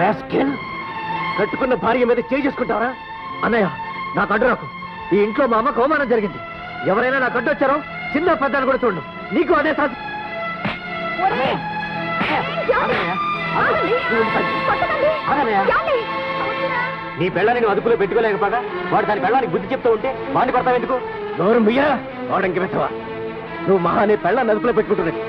Rascal? కట్టుకున్న భార్య మీద చేయి చేసుకుంటావరా? అన్నయ్య నాకు అడ్డు రాకు. ఈ ఇంట్లో మా అమ్మకు అవమానం జరిగింది. ఎవరైనా నాకు అడ్డు వచ్చారో చిన్న పెద్దని కూడా చూడు నీకు అదే సాధి? నీ పెళ్ళాన్ని నువ్వు అదుపులో పెట్టుకోలేకపోగా వాడు దాని పెళ్ళానికి బుద్ధి చెప్తూ ఉంటే వాడిని పడతావు ఎందుకు? నోరు ముయ్యా వాడంకి పెట్టవా? నువ్వు మహా నీ పెళ్ళాన్ని అదుపులో పెట్టుకుంటున్నది.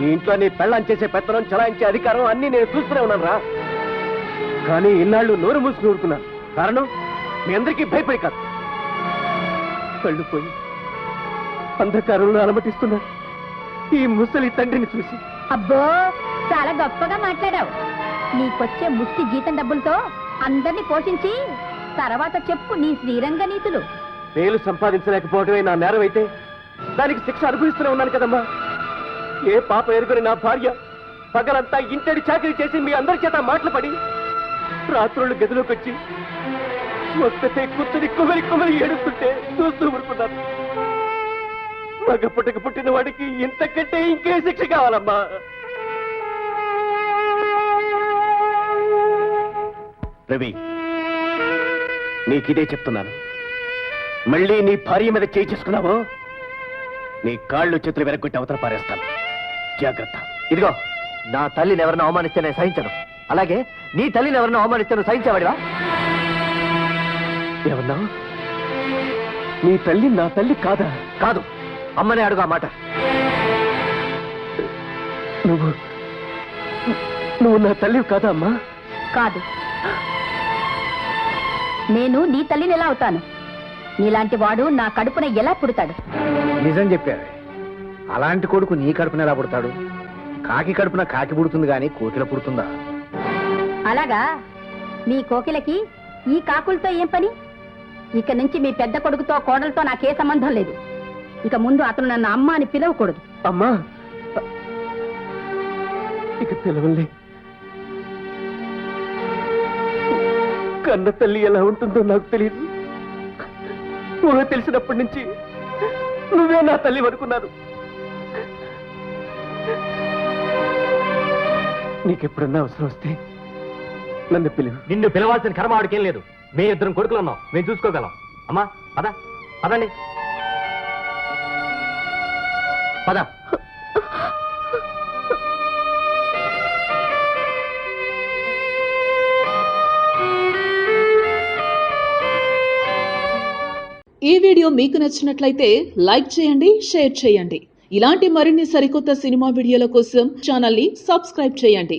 ఈ ఇంట్లో నీ పెళ్ళాన్ని చేసే పెత్తనం చలాయించే అధికారం అన్ని నేను చూస్తూనే ఉన్నాను రా కానీ ఇన్నాళ్ళు నోరు మూసుకుని ఊరుకున్నాను కారణం మీ అందరికీ భయపడి కాదు. కళ్ళు పోయి అంధకారంలో అలమటిస్తున్నా ఈ ముసలి తండ్రిని చూసి. అబ్బో చాలా గొప్పగా మాట్లాడావు. నీకొచ్చే ముష్టి జీతం డబ్బులతో అందరిని పోషించి తర్వాత చెప్పు నీ శ్రీరంగ నీతులు. పేలు సంపాదించలేకపోవడమే నా నేరం అయితే దానికి శిక్ష అనుభవిస్తూనే ఉన్నాను కదమ్మా. ఏ పాప ఎరుగని నా భార్య పగలంతా ఇంటడి చాకరీ చేసి మీ అందరి చేత మాటలు పడి రాత్రులు గదిలోకి వచ్చి ఒక్కతే కూర్చుని కుమరి కుమరి ఏడుస్తుంటే చూస్తూ ఊరుకున్నాను. మగ పుట్టక పుట్టిన వాడికి ఇంతకంటే ఇంకే శిక్ష కావాలమ్మా. రవి నీకిదే చెప్తున్నాను. మళ్ళీ నీ భార్య మీద చేయి చేసుకున్నావో నీ కాళ్ళు చేతులు వెనక్కొట్టి అవతల పారేస్తాను. జాగ్రత్త. ఇదిగో నా తల్లిని ఎవరిని అవమానిస్తే నేను సహించను. అలాగే నీ తల్లిని ఎవరిని అవమానిస్తే నువ్వు సహించేవాడివా? ఏమన్నా నీ తల్లి నా తల్లి కాదా? కాదు. అమ్మనే అడుగు ఆ మాట. నువ్వు నువ్వు నా తల్లి కాదా అమ్మా? కాదు. నేను నీ తల్లిని ఎలా అవుతాను? నీలాంటి వాడు నా కడుపున ఎలా పుడతాడు? నిజం చెప్పారు అలాంటి కొడుకు నీ కడుపున ఎలా పుడతాడు? కాకి కడుపున కాకి పుడుతుంది కానీ కోకిల పుడుతుందా? అలాగా? మీ కోకిలకి ఈ కాకులతో ఏం పని? ఇక నుంచి మీ పెద్ద కొడుకుతో కోడలతో నాకే సంబంధం లేదు. ఇక ముందు అతను నన్ను అమ్మ అని పిలవకూడదు. అమ్మా! ఇక పిలవండి. కన్న తల్లి ఎలా ఉంటుందో నాకు తెలియదు. ఊహ తెలిసినప్పటి నుంచి నువ్వే నా తల్లి అనుకున్నాను. నీకెప్పుడన్నా అవసరం వస్తే నన్ను పిలువు నిన్ను పిలవాల్సిన కర్మ ఆడికేం లేదు. మీ ఇద్దరం కొడుకులు ఉన్నాం. మేము చూసుకోగలం. అమ్మా పద. పదండి. పద. ఈ వీడియో మీకు నచ్చినట్లయితే లైక్ చేయండి షేర్ చేయండి. ఇలాంటి మరిన్ని సరికొత్త సినిమా వీడియోల కోసం ఛానల్ని సబ్స్క్రైబ్ చేయండి.